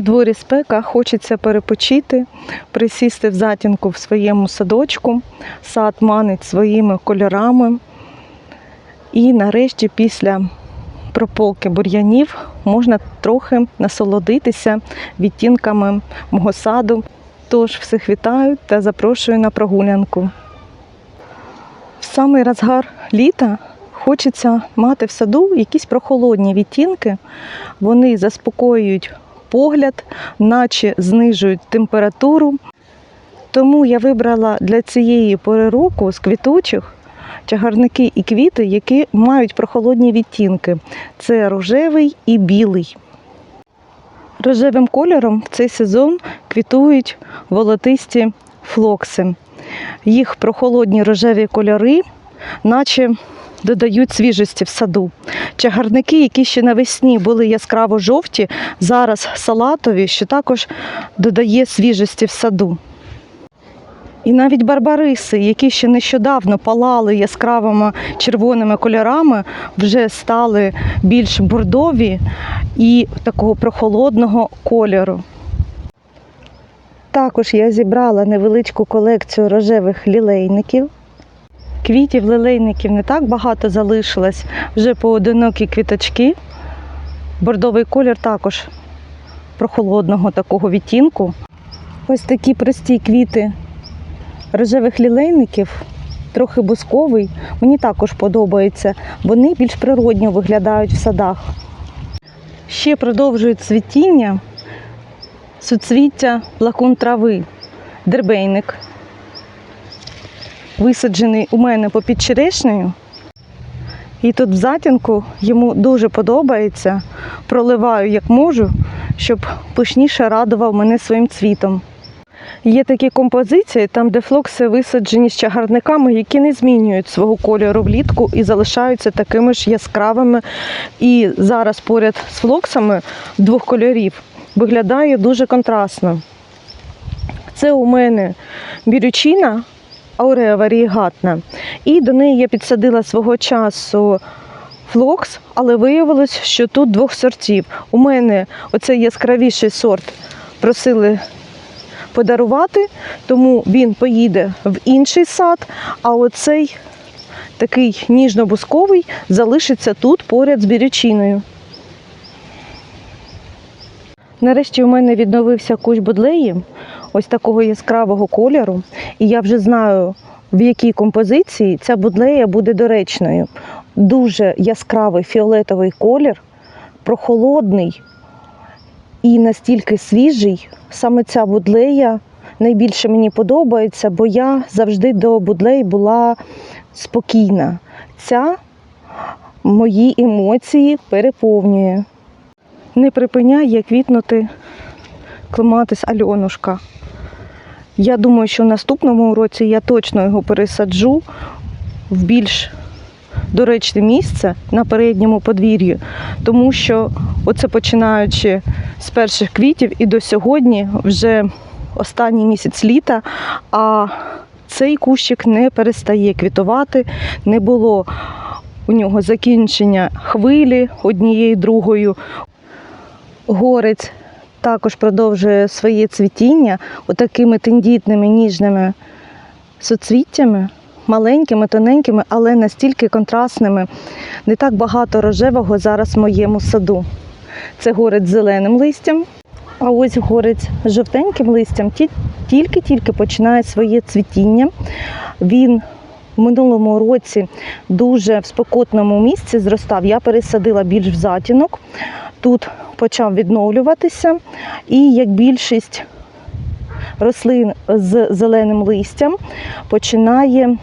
Дворі спека, хочеться перепочити, присісти в затінку в своєму садочку. Сад манить своїми кольорами. І нарешті після прополки бур'янів можна трохи насолодитися відтінками мого саду. Тож всіх вітаю та запрошую на прогулянку. В самий розгар літа хочеться мати в саду якісь прохолодні відтінки. Вони заспокоюють погляд, наче знижують температуру. Тому я вибрала для цієї пори року з квітучих чагарники і квіти, які мають прохолодні відтінки. Це рожевий і білий. Рожевим кольором в цей сезон квітують волотисті флокси. Їх прохолодні рожеві кольори, наче додають свіжості в саду. Чагарники, які ще навесні були яскраво жовті, зараз салатові, що також додає свіжості в саду. І навіть барбариси, які ще нещодавно палали яскравими червоними кольорами, вже стали більш бордові і такого прохолодного кольору. Також я зібрала невеличку колекцію рожевих лілейників. Квітів лілейників не так багато залишилось, вже поодинокі квіточки. Бордовий колір також прохолодного такого відтінку. Ось такі прості квіти рожевих лілейників, трохи бусковий, мені також подобається. Вони більш природньо виглядають в садах. Ще продовжують цвітіння суцвіття плакун трави, дербейник, висаджений у мене попід черешнею. І тут в затінку йому дуже подобається. Проливаю як можу, щоб пишніше радував мене своїм цвітом. Є такі композиції, там, де флокси висаджені з чагарниками, які не змінюють свого кольору влітку і залишаються такими ж яскравими. І зараз поряд з флоксами двох кольорів виглядає дуже контрастно. Це у мене бірючина аурея варієгатна. І до неї я підсадила свого часу флокс, але виявилось, що тут двох сортів. У мене оцей яскравіший сорт просили подарувати, тому він поїде в інший сад, а оцей такий ніжно-бусковий залишиться тут поряд з бірючиною. Нарешті у мене відновився кущ будлеї, ось такого яскравого кольору, і я вже знаю, в якій композиції ця будлея буде доречною. Дуже яскравий фіолетовий колір, прохолодний і настільки свіжий. Саме ця будлея найбільше мені подобається, бо я завжди до будлеї була спокійна. Ця мої емоції переповнює. Не припиняє квітнути клематис Альонушка. Я думаю, що в наступному році я точно його пересаджу в більш доречне місце на передньому подвір'ї, тому що оце починаючи з перших квітів і до сьогодні вже останній місяць літа, а цей кущик не перестає квітувати, не було у нього закінчення хвилі однією другою. Горець також продовжує своє цвітіння отакими тендітними ніжними суцвіттями, маленькими, тоненькими, але настільки контрастними. Не так багато рожевого зараз в моєму саду. Це горець зеленим листям, а ось горець з жовтеньким листям тільки-тільки починає своє цвітіння. Він в минулому році дуже в спекотному місці зростав. Я пересадила більш в затінок. Тут почав відновлюватися, і як більшість рослин з зеленим листям починає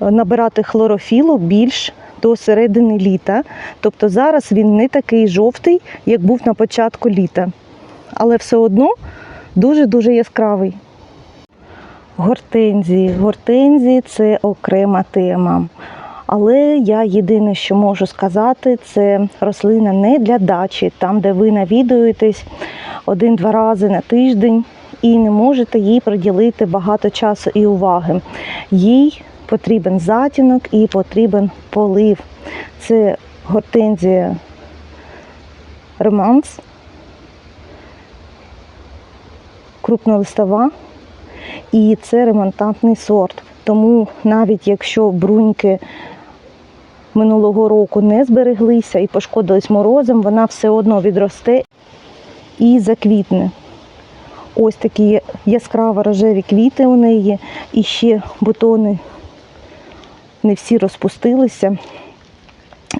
набирати хлорофілу більш до середини літа. Тобто зараз він не такий жовтий, як був на початку літа. Але все одно дуже-дуже яскравий. Гортензії. Гортензії це окрема тема. Але я єдине, що можу сказати, це рослина не для дачі, там, де ви навідуєтесь один-два рази на тиждень і не можете їй приділити багато часу і уваги. Їй потрібен затінок і потрібен полив. Це гортензія романс. крупнолистова і це ремонтантний сорт. Тому навіть якщо бруньки минулого року не збереглися і пошкодились морозом, вона все одно відросте і заквітне. Ось такі яскраво рожеві квіти у неї, і ще бутони не всі розпустилися.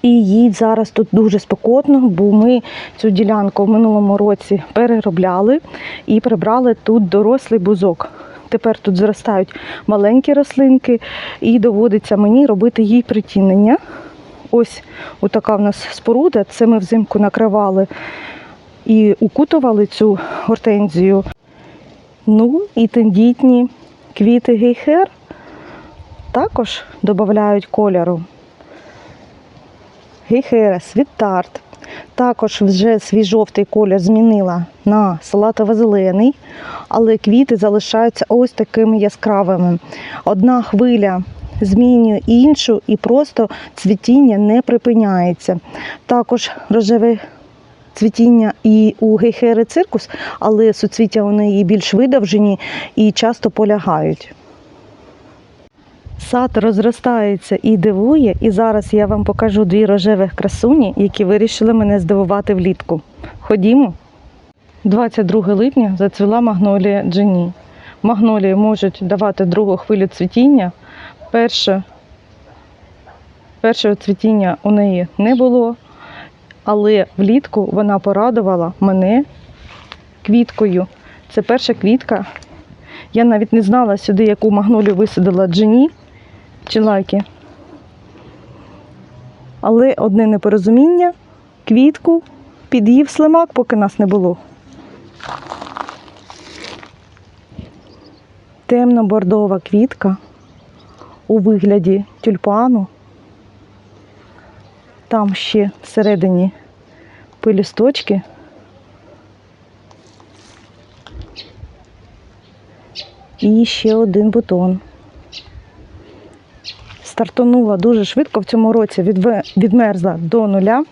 І їй зараз тут дуже спекотно, бо ми цю ділянку в минулому році переробляли і прибрали тут дорослий бузок. Тепер тут зростають маленькі рослинки, і доводиться мені робити їй притінення. Ось така в нас споруда. Це ми взимку накривали і укутували цю гортензію. Ну і тендітні квіти гейхер також додають кольору. Гейхера, світтарт. Також вже свій жовтий колір змінила на салатово-зелений, але квіти залишаються ось такими яскравими. Одна хвиля змінює іншу і просто цвітіння не припиняється. Також рожеве цвітіння і у гейхери циркус, але суцвіття у неї більш видовжені і часто полягають. Сад розростається і дивує, і зараз я вам покажу дві рожевих красуні, які вирішили мене здивувати влітку. Ходімо. 22 липня зацвіла магнолія Джені. Магнолії можуть давати другу хвилю цвітіння. Перше, першого цвітіння у неї не було, але влітку вона порадувала мене квіткою. Це перша квітка. Я навіть не знала сюди, яку магнолію висадила Джені чи лайки. Але одне непорозуміння, квітку під'їв слимак, поки нас не було. Темно-бордова квітка у вигляді тюльпану. Там ще всередині пилісточки. І ще один бутон. Стартанула дуже швидко в цьому році, відмерзла до нуля.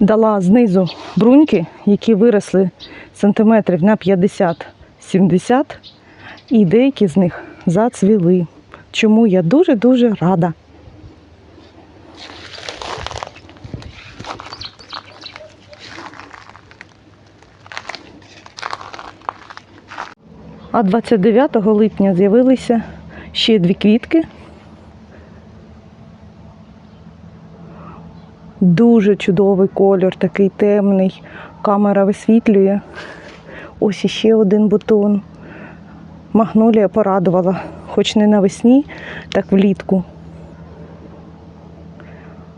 Дала знизу бруньки, які виросли сантиметрів на 50-70, і деякі з них зацвіли. Чому я дуже-дуже рада. А 29 липня з'явилися ще дві квітки. Дуже чудовий кольор, такий темний. Камера висвітлює. Ось іще один бутон. Магнолія порадувала, хоч не навесні, так влітку.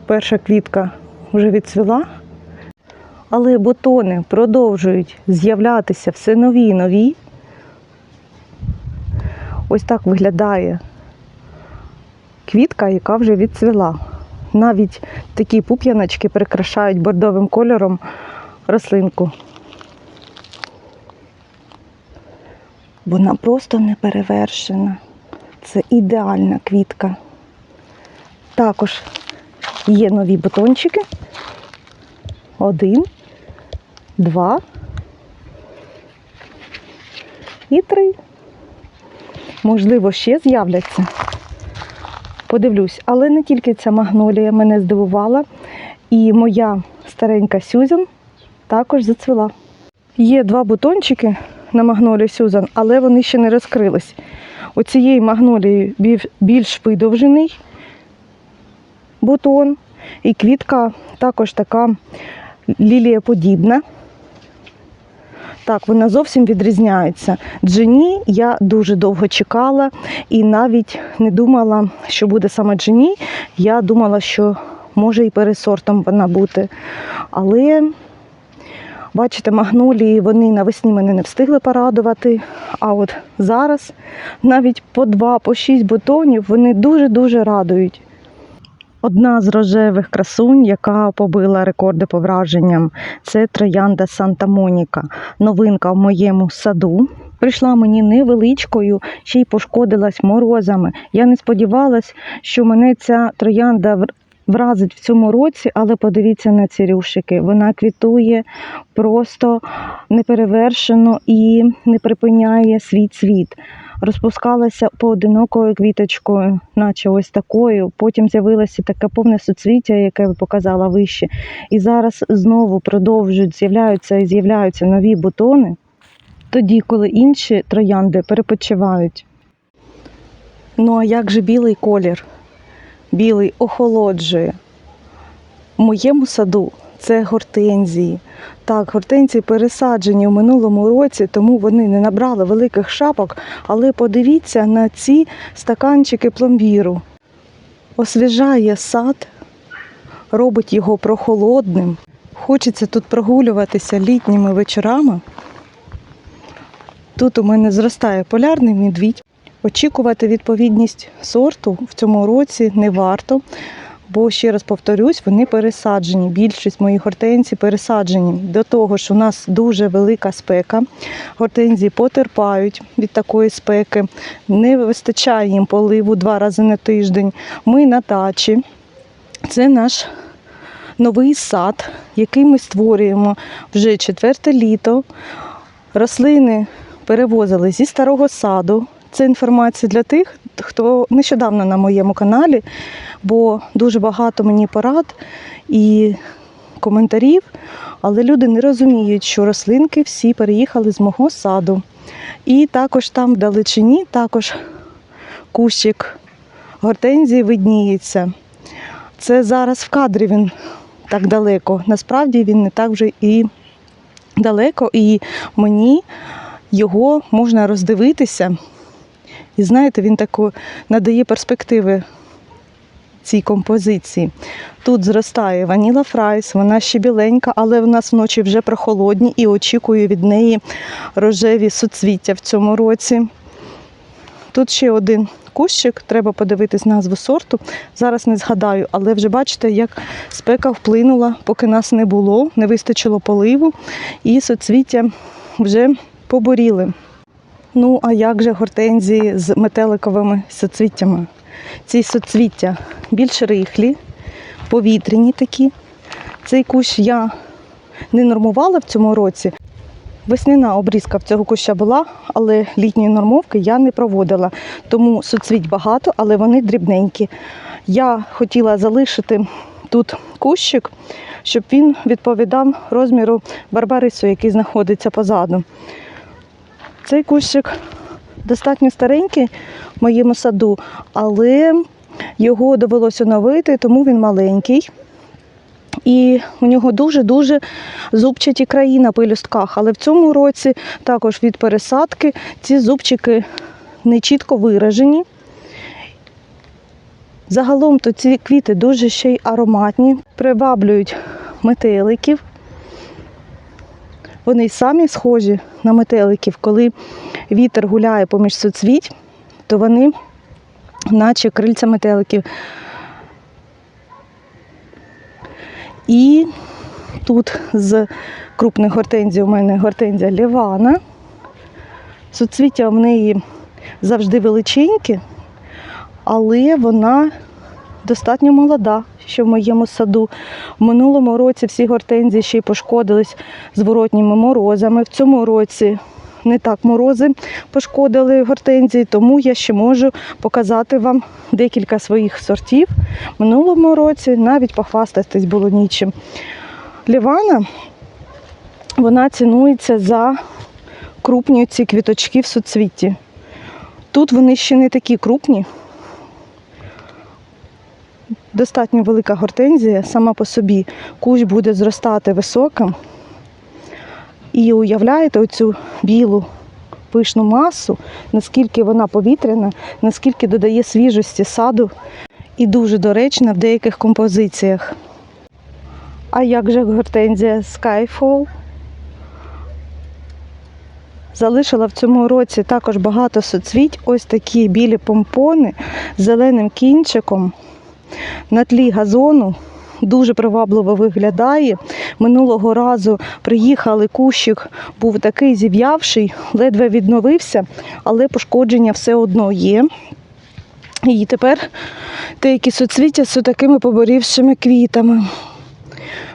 Перша квітка вже відцвіла, але бутони продовжують з'являтися все нові і нові. Ось так виглядає квітка, яка вже відцвіла. Навіть такі пуп'яночки прикрашають бордовим кольором рослинку. Вона просто не перевершена. Це ідеальна квітка. Також є нові бутончики. Один, два і три. Можливо, ще з'являться. Подивлюсь, але не тільки ця магнолія мене здивувала, і моя старенька Сюзан також зацвіла. Є два бутончики на магнолії Сюзан, але вони ще не розкрились. У цієї магнолії більш видовжений бутон, і квітка також така лілієподібна. Так, вона зовсім відрізняється. Джені я дуже довго чекала і навіть не думала, що буде саме Джені. Я думала, що може і пересортом вона бути. Але, бачите, магнолії вони навесні мене не встигли порадувати. А от зараз навіть по два, по шість бутонів вони дуже-дуже радують. Одна з рожевих красунь, яка побила рекорди по враженням, це троянда Санта Моніка. Новинка в моєму саду. Прийшла мені невеличкою, ще й пошкодилась морозами. Я не сподівалась, що мене ця троянда вразить в цьому році, але подивіться на ці рюшики. Вона квітує просто неперевершено і не припиняє свій цвіт. Розпускалася поодинокою квіточкою, наче ось такою. Потім з'явилося таке повне суцвіття, яке я показала вище. І зараз знову продовжують з'являються і з'являються нові бутони, тоді, коли інші троянди перепочивають. Ну а як же білий колір? Білий охолоджує. В моєму саду це гортензії. Так, гортензії пересаджені в минулому році, тому вони не набрали великих шапок, але подивіться на ці стаканчики пломбіру. Освіжає сад, робить його прохолодним. Хочеться тут прогулюватися літніми вечорами. Тут у мене зростає полярний медвідь. Очікувати відповідність сорту в цьому році не варто, бо ще раз повторюсь, вони пересаджені. Більшість моїх гортензій пересаджені. До того ж, у нас дуже велика спека. Гортензії потерпають від такої спеки, не вистачає їм поливу два рази на тиждень. Ми на дачі. Це наш новий сад, який ми створюємо вже четверте літо. Рослини перевозили зі старого саду. Це інформація для тих, хто нещодавно на моєму каналі, бо дуже багато мені порад і коментарів, але люди не розуміють, що рослинки всі переїхали з мого саду. І також там вдалечині також кущик гортензії видніється. Це зараз в кадрі він так далеко. Насправді він не так вже і далеко, і мені його можна роздивитися. І знаєте, він таку надає перспективи цій композиції. Тут зростає ваніла фрайс, вона ще біленька, але в нас вночі вже прохолодні і очікую від неї рожеві суцвіття в цьому році. Тут ще один кущик, треба подивитись назву сорту. Зараз не згадаю, але вже бачите, як спека вплинула, поки нас не було, не вистачило поливу, і суцвіття вже поборіли. Ну, а як же гортензії з метеликовими соцвіттями? Ці соцвіття більш рихлі, повітряні такі. Цей кущ я не нормувала в цьому році. Весняна обрізка в цього куща була, але літньої нормовки я не проводила. Тому соцвіть багато, але вони дрібненькі. Я хотіла залишити тут кущик, щоб він відповідав розміру барбарису, який знаходиться позаду. Цей кущик достатньо старенький в моєму саду, але його довелося оновити, тому він маленький. І у нього дуже-дуже зубчаті краї на пелюстках. Але в цьому році також від пересадки ці зубчики не чітко виражені. Загалом то ці квіти дуже ще й ароматні, приваблюють метеликів. Вони самі схожі на метеликів. Коли вітер гуляє поміж соцвіть, то вони, наче крильця метеликів. І тут з крупних гортензій у мене гортензія Лівана. Суцвіття в неї завжди величенькі, але вона достатньо молода, що в моєму саду. В минулому році всі гортензії ще й пошкодились зворотніми морозами. В цьому році не так морози пошкодили гортензії, тому я ще можу показати вам декілька своїх сортів. В минулому році навіть похвастатись було нічим. Лівана вона цінується за крупні ці квіточки в суцвітті. Тут вони ще не такі крупні. Достатньо велика гортензія сама по собі. Кущ буде зростати високим. І уявляєте оцю білу пишну масу, наскільки вона повітряна, наскільки додає свіжості саду і дуже доречна в деяких композиціях. А як же гортензія Skyfall? Залишила в цьому році також багато соцвіть, ось такі білі помпони з зеленим кінчиком на тлі газону. Дуже привабливо виглядає. Минулого разу приїхали, кущик був такий зів'явший, ледве відновився, але пошкодження все одно є. І тепер Деякі суцвіття з такими поборівшими квітами.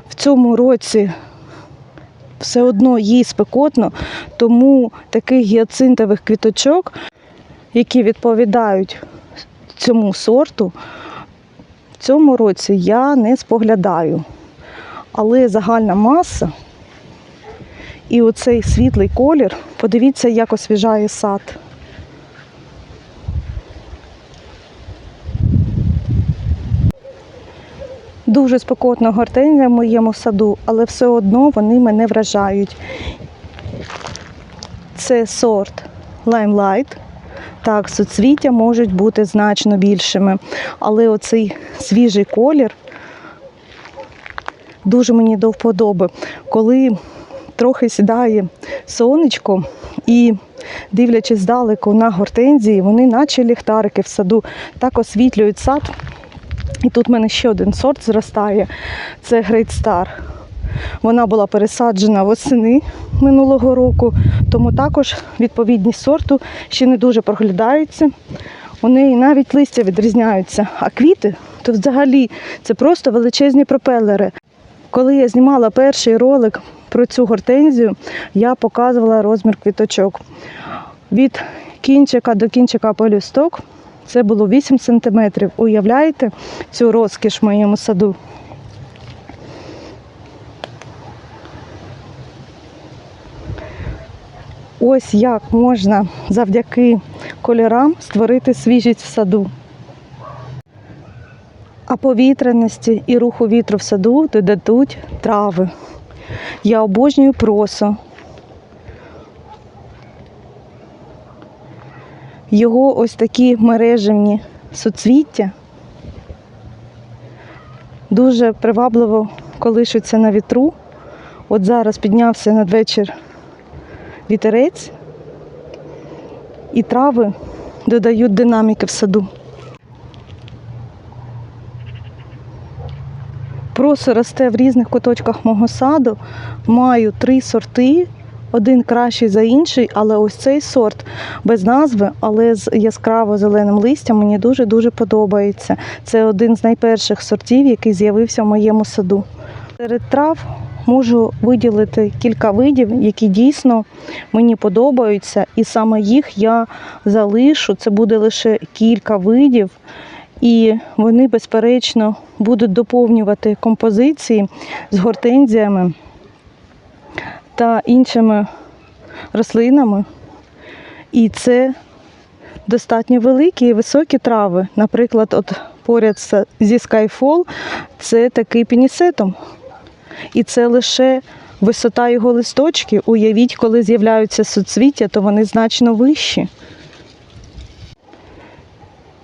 В цьому році все одно їй спекотно, тому таких гіацинтових квіточок, які відповідають цьому сорту, цьому році я не споглядаю. Але загальна маса і оцей світлий колір, подивіться, як освіжає сад. Дуже спекотно гортензія в моєму саду, але все одно вони мене вражають. Це сорт Limelight. Так, суцвіття можуть бути значно більшими, але оцей свіжий колір дуже мені до вподоби. Коли трохи сідає сонечко і дивлячись здалеку на гортензії, вони наче ліхтарики в саду так освітлюють сад. І тут в мене ще один сорт зростає. Це Great Star. Вона була пересаджена восени минулого року, тому також відповідність сорту ще не дуже проглядаються. У неї навіть листя відрізняються, а квіти то взагалі це просто величезні пропелери. Коли я знімала перший ролик про цю гортензію, я показувала розмір квіточок. Від кінчика до кінчика полюсток це було 8 см. Уявляєте цю розкіш в моєму саду? Ось як можна завдяки кольорам створити свіжість в саду. А повітряності і руху вітру в саду додадуть трави. Я обожнюю просо. Його ось такі мережевні суцвіття дуже привабливо колишуться на вітру. От зараз піднявся надвечір вітерець, і трави додають динаміки в саду. Просо росте в різних куточках мого саду. Маю три сорти, один кращий за інший, але ось цей сорт без назви, але з яскраво зеленим листям мені дуже-дуже подобається. Це один з найперших сортів, який з'явився в моєму саду. Серед трав можу виділити кілька видів, які дійсно мені подобаються, і саме їх я залишу. Це буде лише кілька видів. І вони, безперечно, будуть доповнювати композиції з гортензіями та іншими рослинами. І це достатньо великі і високі трави. Наприклад, от поряд зі Skyfall це такий пінісетом. І це лише висота його листочків. Уявіть, коли з'являються суцвіття, то вони значно вищі.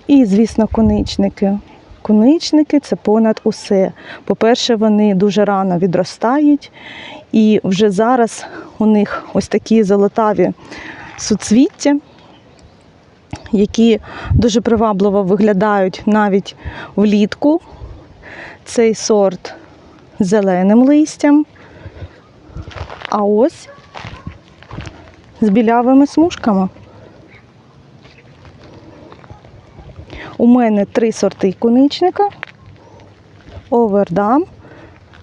І, звісно, коничники. Коничники це понад усе. По-перше, вони дуже рано відростають, і вже зараз у них ось такі золотаві суцвіття, які дуже привабливо виглядають навіть влітку. Цей сорт зеленим листям, а ось з білявими смужками. У мене три сорти коничника: Овердам,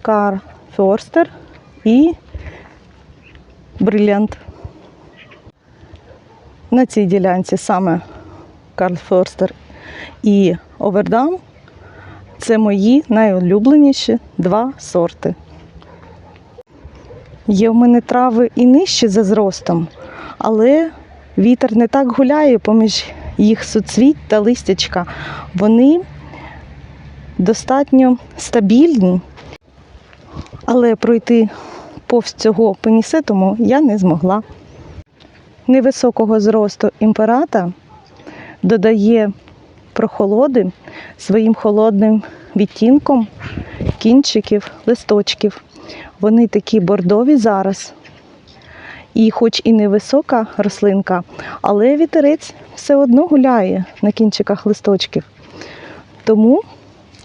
Кар Форстер і Брилянт. На цій ділянці саме Карл Форстер і Овердам це мої найулюбленіші два сорти. Є в мене трави і нижчі за зростом, але вітер не так гуляє поміж їх суцвіт та листячка. Вони достатньо стабільні, але пройти повз цього пенісетуму я не змогла. Невисокого зросту імперата додає прохолоди своїм холодним відтінком кінчиків, листочків. Вони такі бордові зараз. І хоч і невисока рослинка, але вітерець все одно гуляє на кінчиках листочків. Тому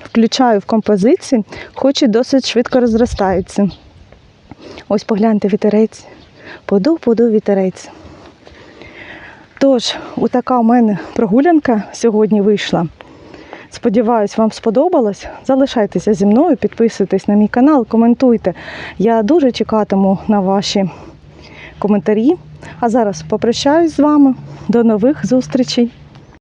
включаю в композиції, хоч і досить швидко розростаються. Ось погляньте вітерець. Подув, подув вітерець. Тож, отака у мене прогулянка сьогодні вийшла. Сподіваюсь, вам сподобалось. Залишайтеся зі мною, підписуйтесь на мій канал, коментуйте. Я дуже чекатиму на ваші коментарі. А зараз попрощаюсь з вами. До нових зустрічей!